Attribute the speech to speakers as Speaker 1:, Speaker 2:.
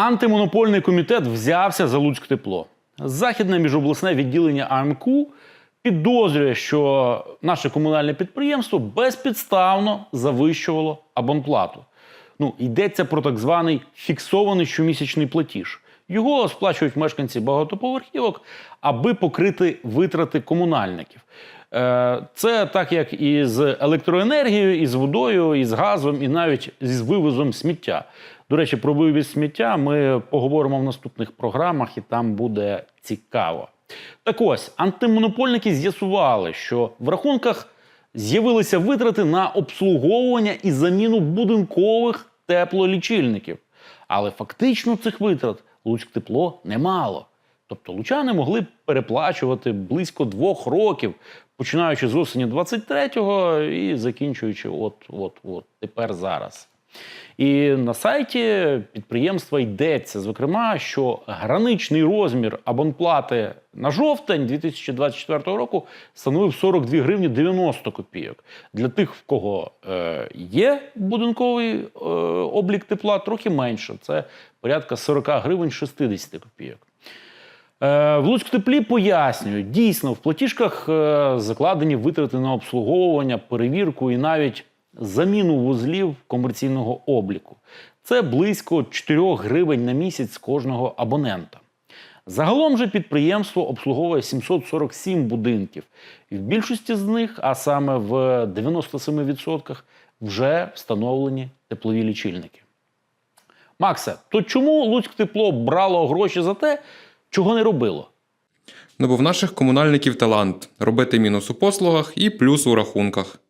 Speaker 1: Антимонопольний комітет взявся за Луцьк тепло. Західне міжобласне відділення АМКУ підозрює, що наше комунальне підприємство безпідставно завищувало абонплату. Ну, йдеться про так званий фіксований щомісячний платіж. Його сплачують мешканці багатоповерхівок, аби покрити витрати комунальників. Е, Це так як і з електроенергією, і з водою, і з газом, і навіть з вивозом сміття. До речі, про вивіз сміття ми поговоримо в наступних програмах, і там буде цікаво. Так ось, антимонопольники з'ясували, що в рахунках з'явилися витрати на обслуговування і заміну будинкових теплолічильників. Але фактично цих витрат Луцьк тепло немало. Тобто лучани могли переплачувати близько двох років, починаючи з осені 23-го і закінчуючи от, от, от тепер зараз. І на сайті підприємства йдеться, зокрема, що граничний розмір абонплати на жовтень 2024 року становив 42 гривні 90 копійок. Для тих, в кого е, є будинковий е, облік тепла, трохи менше. Це порядка 40 гривень 60 копійок. Е, В Луцьк теплі пояснюють, дійсно, в платіжках е, закладені витрати на обслуговування, перевірку і навіть заміну вузлів комерційного обліку. Це близько 4 гривень на місяць з кожного абонента. Загалом же підприємство обслуговує 747 будинків, і в більшості з них, а саме в 97%, вже встановлені теплові лічильники. Максе, то чому Луцьк тепло брало гроші за те, чого не робило?
Speaker 2: Ну бо в наших комунальників талант робити мінус у послугах і плюс у рахунках.